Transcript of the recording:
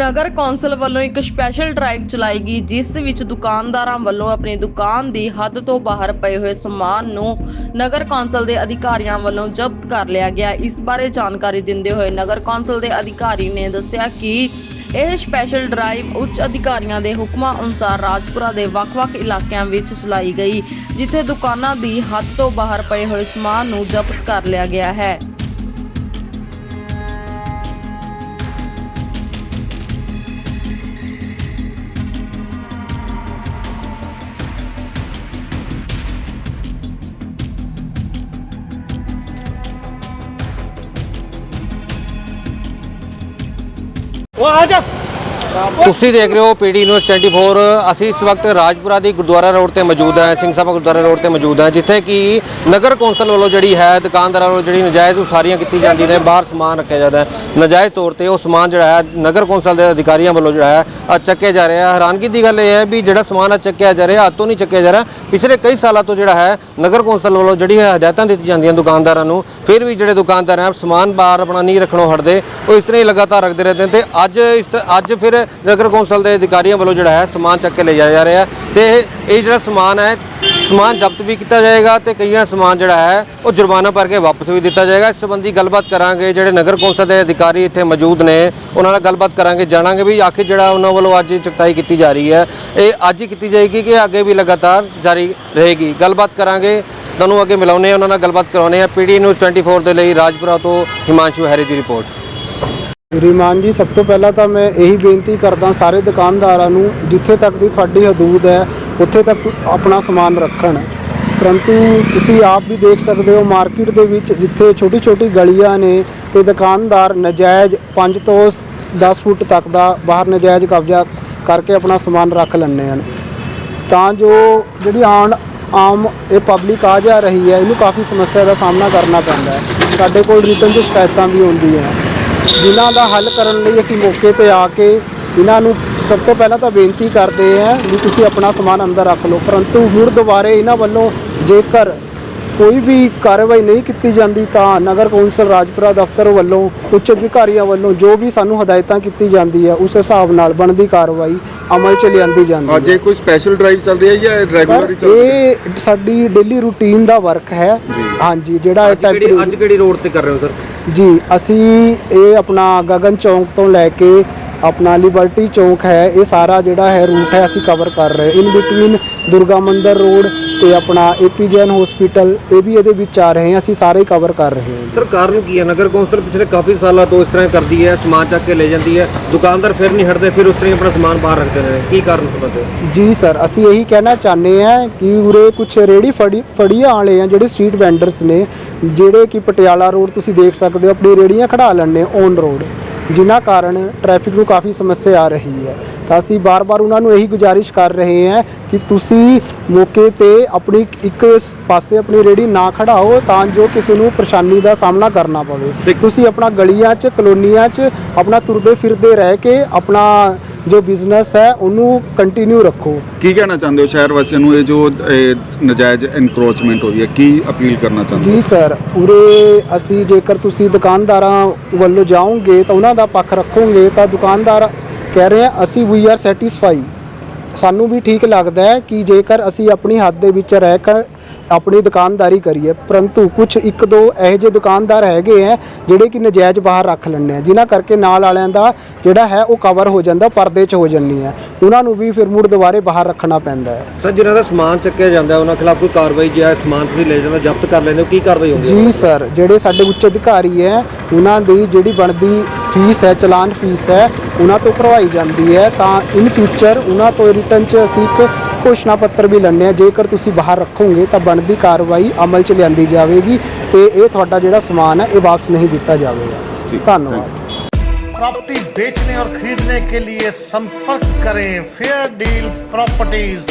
ਨਗਰ council ਵੱਲੋਂ ਇੱਕ special drive ਚਲਾਈ ਗਈ, ਜਿਸ ਵਿੱਚ ਦੁਕਾਨਦਾਰਾਂ ਵੱਲੋਂ ਆਪਣੀ ਦੁਕਾਨ ਦੀ ਹੱਦ ਤੋਂ ਬਾਹਰ ਪਏ ਹੋਏ ਸਮਾਨ ਨੂੰ ਨਗਰ ਕੌਂਸਲ ਦੇ ਅਧਿਕਾਰੀਆਂ ਵੱਲੋਂ ਜ਼ਬਤ ਕਰ ਲਿਆ ਗਿਆ। ਇਸ ਬਾਰੇ ਜਾਣਕਾਰੀ ਦਿੰਦੇ ਹੋਏ ਨਗਰ ਕੌਂਸਲ ਦੇ ਅਧਿਕਾਰੀ ਨੇ ਦੱਸਿਆ ਕਿ ਇਹ ਸਪੈਸ਼ਲ ਡਰਾਈਵ ਉੱਚ ਅਧਿਕਾਰੀਆਂ ਦੇ ਹੁਕਮਾਂ ਅਨੁਸਾਰ ਰਾਜਪੁਰਾ ਦੇ ਵੱਖ-ਵੱਖ ਇਲਾਕਿਆਂ ਵਿੱਚ ਚਲਾਈ ਗਈ, ਜਿੱਥੇ ਦੁਕਾਨਾਂ ਦੀ ਹੱਦ ਤੋਂ ਬਾਹਰ ਪਏ ਹੋਏ ਸਮਾਨ ਨੂੰ ਜ਼ਬਤ ਕਰ ਲਿਆ ਗਿਆ ਹੈ। ਉਹ ਆ ਜਾ ਤੁਸੀਂ ਦੇਖ ਰਹੇ ਹੋ ਪੀਡੀ ਨਿਊਜ਼ 24 ਅਸੀਂ ਇਸ ਵਕਤ ਰਾਜਪੁਰਾ ਦੀ ਗੁਰਦੁਆਰਾ ਰੋਡ ਤੇ ਮੌਜੂਦ ਹਾਂ, ਸਿੰਘ ਸਭਾ ਗੁਰਦੁਆਰਾ ਰੋਡ ਤੇ ਮੌਜੂਦ ਹਾਂ, ਜਿੱਥੇ ਕਿ ਨਗਰ ਕੌਂਸਲ ਵੱਲੋਂ ਜਿਹੜੀ ਹੈ, ਦੁਕਾਨਦਾਰਾਂ ਵੱਲੋਂ ਜਿਹੜੀ ਨਜਾਇਜ਼ ਉਸਾਰੀਆਂ ਕੀਤੀ ਜਾਂਦੀਆਂ ਨੇ, ਬਾਹਰ ਸਮਾਨ ਰੱਖਿਆ ਜਾਂਦਾ ਹੈ। ਨਜਾਇਜ਼ ਤੌਰ ਤੇ ਉਹ ਸਮਾਨ ਜਿਹੜਾ ਹੈ, ਨਗਰ ਕੌਂਸਲ ਦੇ ਅਧਿਕਾਰੀਆਂ ਵੱਲੋਂ ਜਿਹੜਾ ਹੈ ਆਹ ਚੱਕਿਆ ਜਾ ਰਿਹਾ ਹੈ। ਹੈਰਾਨਗੀ ਦੀ ਗੱਲ ਇਹ ਹੈ ਵੀ ਜਿਹੜਾ ਸਮਾਨ ਆ ਚੱਕਿਆ ਜਾ ਰਿਹਾ ਹੱਥੋਂ ਨਹੀਂ ਚੱਕਿਆ ਜਾ ਰਿਹਾ। ਪਿਛਲੇ ਕਈ ਸਾਲਾਂ ਤੋਂ ਜਿਹੜਾ ਹੈ, ਨਗਰ ਕੌਂਸਲ ਵੱਲੋਂ ਜਿਹੜੀ ਹੈ ਹਦਾਇਤਾਂ ਦਿੱਤੀ ਜਾਂਦੀਆਂ ਦੁਕਾਨਦਾਰਾਂ ਨੂੰ। ਫਿਰ ਵੀ ਜਿਹੜੇ ਦੁਕਾਨਦਾਰ ਹੈ, ਸਮਾਨ ਬਾਹਰ ਆਪਣਾ ਨਹੀਂ ਰੱਖਣੋਂ ਹਟਦੇ, ਉਹ ਇਸ ਤਰ੍ਹਾਂ ਹੀ ਲਗਾਤਾਰ ਰੱਖਦੇ ਰਹਿੰਦੇ ਨੇ ਤੇ ਅੱਜ ਇਸ ਤ- ਅੱਜ ਫਿਰ ਨਗਰ ਕੌਂਸਲ ਦੇ ਅਧਿਕਾਰੀਆਂ ਵੱਲੋਂ ਜਿਹੜਾ ਹੈ ਸਮਾਨ ਚੱਕ ਕੇ ਲੈ ਜਾਇਆ ਜਾ ਰਿਹਾ ਹੈ ਤੇ ਇਹ ਇਹ ਜਿਹੜਾ ਸਮਾਨ ਹੈ, ਸਮਾਨ ਜ਼ਬਤ ਵੀ ਕੀਤਾ ਜਾਏਗਾ ਤੇ ਕਈਆਂ ਸਮਾਨ ਜਿਹੜਾ ਹੈ, ਉਹ ਜੁਰਮਾਨਾ ਭਰ ਕੇ ਵਾਪਸ ਵੀ ਦਿੱਤਾ ਜਾਏਗਾ। ਇਸ ਸੰਬੰਧੀ ਗੱਲਬਾਤ ਕਰਾਂਗੇ ਜਿਹੜੇ ਨਗਰ ਕੌਂਸਲ ਦੇ ਅਧਿਕਾਰੀ ਇੱਥੇ ਮੌਜੂਦ ਨੇ, ਉਹਨਾਂ ਨਾਲ ਗੱਲਬਾਤ ਕਰਾਂਗੇ, ਜਾਣਾਂਗੇ ਵੀ ਆਖਿਰ ਜਿਹੜਾ ਉਹਨਾਂ ਵੱਲੋਂ ਅੱਜ ਚੁਕਤਾਈ ਕੀਤੀ ਜਾ ਰਹੀ ਹੈ। ਇਹ ਅੱਜ ਹੀ ਕੀਤੀ ਜਾਏਗੀ ਕਿ ਅੱਗੇ ਵੀ ਲਗਾਤਾਰ ਜਾਰੀ ਰਹੇਗੀ? ਗੱਲਬਾਤ ਕਰਾਂਗੇ, ਤੁਹਾਨੂੰ ਅੱਗੇ ਮਿਲਾਉਂਦੇ ਹਾਂ, ਉਹਨਾਂ ਨਾਲ ਗੱਲਬਾਤ ਕਰਾਉਂਦੇ ਆ ਪੀਡੀ ਨਿਊਜ਼ 24 ਦੇ ਲਈ ਰਾਜਪੁਰਾ ਤੋਂ ਹਿਮਾਂਸ਼ੂ ਹੈਰੀ ਦੀ ਰਿਪੋਰਟ। ਰਿਮਾਨ ਜੀ, ਸਭ ਤੋਂ ਪਹਿਲਾਂ ਤਾਂ ਮੈਂ ਇਹੀ ਬੇਨਤੀ ਕਰਦਾ ਸਾਰੇ ਦੁਕਾਨਦਾਰਾਂ ਨੂੰ, ਜਿੱਥੇ ਤੱਕ ਦੀ ਤੁਹਾਡੀ ਹਦੂਦ ਹੈ, ਉੱਥੇ ਤੱਕ ਆਪਣਾ ਸਮਾਨ ਰੱਖਣ। ਪਰੰਤੂ ਤੁਸੀਂ ਆਪ ਵੀ ਦੇਖ ਸਕਦੇ ਹੋ ਮਾਰਕੀਟ ਦੇ ਵਿੱਚ ਜਿੱਥੇ ਛੋਟੀ ਛੋਟੀ ਗਲੀਆਂ ਨੇ ਤੇ ਦੁਕਾਨਦਾਰ ਨਜਾਇਜ਼ 5 ਤੋਂ 10 ਫੁੱਟ ਤੱਕ ਦਾ ਬਾਹਰ ਨਜਾਇਜ਼ ਕਬਜ਼ਾ ਕਰਕੇ ਆਪਣਾ ਸਮਾਨ ਰੱਖ ਲੈਂਦੇ ਹਨ। ਤਾਂ ਜੋ ਜਿਹੜੀ ਆਣ ਆਮ ਇਹ ਪਬਲਿਕ ਆ ਜਾ ਰਹੀ ਹੈ, ਇਹਨੂੰ ਕਾਫੀ ਸਮੱਸਿਆ ਦਾ ਸਾਹਮਣਾ ਕਰਨਾ ਪੈਂਦਾ ਹੈ। ਸਾਡੇ ਕੋਲ ਰਿਟਰਨ 'ਚ ਸ਼ਿਕਾਇਤਾਂ ਵੀ ਆਉਂਦੀਆਂ ਜਿਨ੍ਹਾਂ ਦਾ ਹੱਲ ਕਰਨ ਲਈ ਅਸੀਂ ਮੌਕੇ ਤੇ ਆ ਕੇ ਇਹਨਾਂ ਨੂੰ ਸਭ ਤੋਂ ਪਹਿਲਾਂ ਤਾਂ ਬੇਨਤੀ ਕਰਦੇ ਹਾਂ ਵੀ ਤੁਸੀਂ ਆਪਣਾ ਸਮਾਨ ਅੰਦਰ ਰੱਖ ਲਓ। ਪਰੰਤੂ ਹੁਣ ਦੁਬਾਰੇ ਇਹਨਾਂ ਵੱਲੋਂ ਜੇਕਰ ਕੋਈ ਵੀ ਕਾਰਵਾਈ ਨਹੀਂ ਕੀਤੀ ਜਾਂਦੀ ਤਾਂ ਨਗਰ ਕੌਂਸਲ ਰਾਜਪੁਰਾ ਦਫ਼ਤਰ ਵੱਲੋਂ ਉੱਚ ਅਧਿਕਾਰੀਆਂ ਵੱਲੋਂ ਜੋ ਵੀ ਸਾਨੂੰ ਹਦਾਇਤਾਂ ਕੀਤੀ ਜਾਂਦੀ ਹੈ ਉਸ ਹਿਸਾਬ ਨਾਲ ਬਣਦੀ ਕਾਰਵਾਈ ਅਮਲ 'ਚ ਲਿਆਂਦੀ ਜਾਂਦੀ ਹੈ ਅੱਜ ਇਹ ਕੋਈ ਸਪੈਸ਼ਲ ਡਰਾਈਵ ਚੱਲ ਰਹੀ ਹੈ ਜਾਂ ਰੈਗੂਲਰ ਹੀ ਚੱਲ ਰਹੀ ਹੈ? ਇਹ ਸਾਡੀ ਡੇਲੀ ਰੂਟੀਨ ਦਾ ਵਰਕ ਹੈ। ਜੀ। ਹਾਂਜੀ ਜਿਹੜਾ ਅੱਜ ਕਿਹੜੀ ਰੋਡ ਤੇ ਕਰ ਰਹੇ ਹੋ ਸਰ ਜੀ ਅਸੀਂ ਇਹ ਆਪਣਾ ਗਗਨ ਚੌਂਕ ਤੋਂ ਲੈ ਕੇ ਆਪਣਾ ਲਿਬਰਟੀ ਚੌਂਕ ਹੈ ਇਹ ਸਾਰਾ ਜਿਹੜਾ ਹੈ ਰੂਟ ਹੈ ਅਸੀਂ ਕਵਰ ਕਰ ਰਹੇ ਇਨ ਬਿਟਵੀਨ ਦੁਰਗਾ ਮੰਦਿਰ ਰੋਡ ਤੇ ਆਪਣਾ ਏਪੀ ਜੈਨ ਹਸਪੀਟਲ ਇਹ ਵੀ ਇਹਦੇ ਵਿੱਚ ਆ ਰਹੇ ਹਾਂ ਅਸੀਂ ਸਾਰੇ ਕਵਰ ਕਰ ਰਹੇ ਹਾਂ। ਸਰ ਕਾਰਨ ਕੀ ਹੈ? ਨਗਰ ਕੌਂਸਲ ਪਿਛਲੇ ਕਾਫੀ ਸਾਲਾਂ ਤੋਂ ਇਸ ਤਰ੍ਹਾਂ ਕਰਦੀ ਹੈ ਸਮਾਨ ਚੱਕ ਕੇ ਲੈ ਜਾਂਦੀ ਹੈ ਦੁਕਾਨਦਾਰ ਫਿਰ ਨਹੀਂ ਹਟਦੇ ਫਿਰ ਉਸ ਤਰ੍ਹਾਂ ਆਪਣਾ ਸਮਾਨ ਬਾਹਰ ਰੱਖਦੇ ਨੇ। ਕੀ ਕਾਰਨ ਸਮਝਦੇ ਜੀ ਸਰ ਅਸੀਂ ਇਹੀ ਕਹਿਣਾ ਚਾਹੁੰਦੇ ਹਾਂ ਕਿ ਉਰੇ ਕੁਝ ਰੇੜੀ ਫੜੀ ਫੜੀਆਂ ਵਾਲੇ ਆ ਜਿਹੜੇ ਸਟਰੀਟ ਵੈਂਡਰਸ ਨੇ ਜਿਹੜੇ ਕਿ ਪਟਿਆਲਾ ਰੋਡ ਤੁਸੀਂ ਦੇਖ ਸਕਦੇ ਹੋ ਆਪਣੀ ਰੇੜੀਆਂ ਖੜਾ ਲੈਣੇ ਔਨ ਰੋਡ ਜਿਨ੍ਹਾਂ ਕਾਰਨ ਟ੍ਰੈਫਿਕ ਨੂੰ ਕਾਫੀ ਸਮੱਸਿਆ ਆ ਰਹੀ ਹੈ। ਤਾਂ ਅਸੀਂ ਬਾਰ-ਬਾਰ ਉਹਨਾਂ ਨੂੰ ਇਹੀ ਗੁਜ਼ਾਰਿਸ਼ ਕਰ ਰਹੇ ਹਾਂ ਕਿ ਤੁਸੀਂ ਮੌਕੇ ਤੇ ਆਪਣੀ ਇੱਕ ਪਾਸੇ ਆਪਣੀ ਰੇੜੀ ਨਾ ਖੜਾਓ ਤਾਂ ਜੋ ਕਿਸੇ ਨੂੰ ਪਰੇਸ਼ਾਨੀ ਦਾ ਸਾਹਮਣਾ ਕਰਨਾ ਪਵੇ। ਤੁਸੀਂ ਆਪਣਾ ਗਲੀਆਂ 'ਚ ਕਲੋਨੀਆਂ 'ਚ ਆਪਣਾ ਤੁਰਦੇ ਫਿਰਦੇ ਰਹਿ ਕੇ ਆਪਣਾ ਜੋ ਬਿਜ਼ਨਸ ਹੈ ਉਹਨੂੰ ਕੰਟੀਨਿਊ ਰੱਖੋ। ਕੀ ਕਹਿਣਾ ਚਾਹੁੰਦੇ ਹੋ ਸ਼ਹਿਰ ਵਾਸੀਆਂ ਨੂੰ? ਇਹ ਜੋ ਇਹ ਨਜਾਇਜ਼ ਐਨਕਰੋਚਮੈਂਟ ਹੋਈ ਹੈ ਕੀ ਅਪੀਲ ਕਰਨਾ ਚਾਹੁੰਦੇ ਹੋ? ਜੀ ਸਰ ਉਰੇ ਅਸੀਂ ਜੇਕਰ ਤੁਸੀਂ ਦੁਕਾਨਦਾਰਾਂ ਵੱਲੋਂ ਜਾਓਗੇ ਤਾਂ ਉਹਨਾਂ ਦਾ ਪੱਖ ਰੱਖੋਗੇ ਤਾਂ ਦੁਕਾਨਦਾਰ ਕਹਿ ਰਹੇ ਆ ਅਸੀਂ ਵੀ ਆਰ ਸੈਟੀਸਫਾਈ ਸਾਨੂੰ ਵੀ ਠੀਕ ਲੱਗਦਾ ਹੈ ਕਿ ਜੇਕਰ ਅਸੀਂ ਆਪਣੀ ਹੱਦ ਦੇ ਵਿੱਚ ਰਹਿ ਕਰ ਆਪਣੀ ਦੁਕਾਨਦਾਰੀ ਕਰੀਏ ਪਰੰਤੂ ਕੁਝ ਇੱਕ ਦੋ ਇਹੋ ਜਿਹੇ ਦੁਕਾਨਦਾਰ ਹੈਗੇ ਆ ਜਿਹੜੇ ਕਿ ਨਜਾਇਜ਼ ਬਾਹਰ ਰੱਖ ਲੈਂਦੇ ਆ ਜਿਨ੍ਹਾਂ ਕਰਕੇ ਨਾਲ ਵਾਲਿਆਂ ਦਾ ਜਿਹੜਾ ਹੈ ਉਹ ਕਵਰ ਹੋ ਜਾਂਦਾ ਪਰਦੇ 'ਚ ਹੋ ਜਾਂਦੀ ਹੈ। ਉਹਨਾਂ ਨੂੰ ਵੀ ਫਿਰ ਮੁੜ ਦੁਬਾਰੇ ਬਾਹਰ ਰੱਖਣਾ ਪੈਂਦਾ ਹੈ। ਸਰ ਜਿਨ੍ਹਾਂ ਦਾ ਸਮਾਨ ਚੱਕਿਆ ਜਾਂਦਾ ਉਹਨਾਂ ਖਿਲਾਫ ਕੋਈ ਕਾਰਵਾਈ ਜੇ ਹੈ ਸਮਾਨ ਤੁਸੀਂ ਲੈ ਜਾਂਦਾ ਜ਼ਬਤ ਕਰ ਲੈਂਦੇ ਹੋ ਕੀ ਕਾਰਵਾਈ ਹੁੰਦੀ ਹੈ? ਜੀ ਸਰ ਜਿਹੜੇ ਸਾਡੇ ਉੱਚ ਅਧਿਕਾਰੀ ਹੈ ਉਹਨਾਂ ਦੀ ਜਿਹੜੀ ਬਣਦੀ ਫੀਸ ਹੈ ਚਲਾਨ ਫੀਸ ਹੈ ਉਹਨਾਂ ਤੋਂ ਭਰਵਾਈ ਜਾਂਦੀ ਹੈ। ਤਾਂ ਇਨ ਫਿਊਚਰ ਉਹਨਾਂ ਤੋਂ ਰਿਟਰਨ 'ਚ ਅਸੀਂ ਇੱਕ ਘੋਸ਼ਣਾ ਪੱਤਰ ਵੀ ਲੈਂਦੇ ਹਾਂ ਜੇਕਰ ਤੁਸੀਂ ਬਾਹਰ ਰੱਖੋਗੇ ਤਾਂ ਬਣਦੀ ਕਾਰਵਾਈ ਅਮਲ 'ਚ ਲਿਆਂਦੀ ਜਾਵੇਗੀ ਤੇ ਇਹ ਤੁਹਾਡਾ ਜਿਹੜਾ ਸਮਾਨ ਹੈ ਇਹ ਵਾਪਸ ਨਹੀਂ ਦਿੱਤਾ ਜਾਵੇਗਾ ਠੀਕ, ਧੰਨਵਾਦ प्रॉपर्टी बेचने और खरीदने के लिए संपर्क करें फेयर डील प्रॉपर्टीज